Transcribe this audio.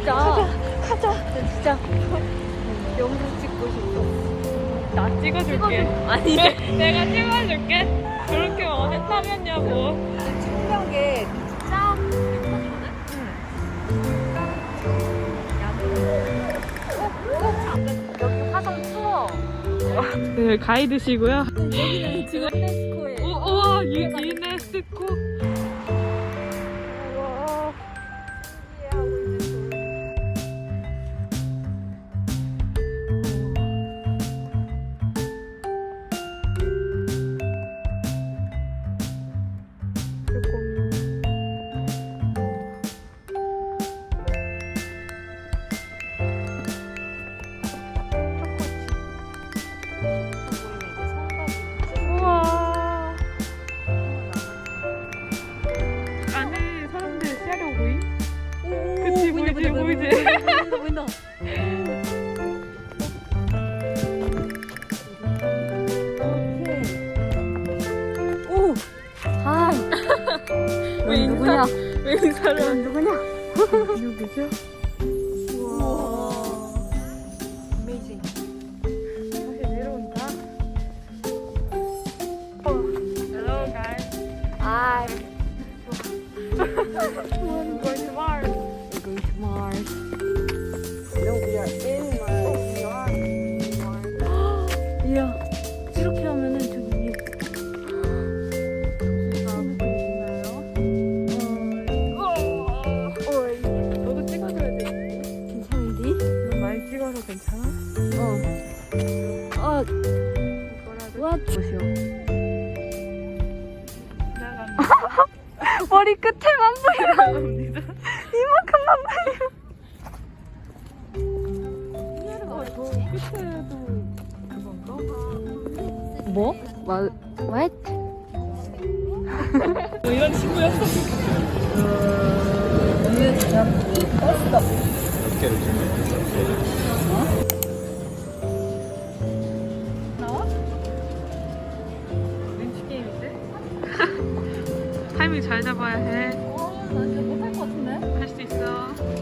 진짜 영상 찍고 싶어. 나 찍어줄게. 아니 내가 찍어줄게. 그렇게 뭐 했다면냐고. 충격에 짱 여기 화성 투어. 네, 가이드시고요. 여기는 지금 유네스코에. 오, 우와, 유, 유네스코. 그치, 보이지. 보인다. 오, 하이. 왜 인사- 누구냐? 왜 인사를 넌 누구냐? 누구죠? Amazing. 다시 내려온다. Hello guys. 아, We're going to Mars. Mars. No, we are in Mars. we are in Mars. 이야, 이렇게 하면은 저기 괜찮아? 어. 아, 이거라도 와, 보시오. 지나갑니다. 머리 끝에만 보여. 지나갑니다. 이만큼만 보여. 뭐? 와, what? 너 이런 친구였어? 나와? 눈치 게임인데? 타이밍 잘 잡아야 해. 어, 나 진짜 못할 것 같은데? 할 수 있어.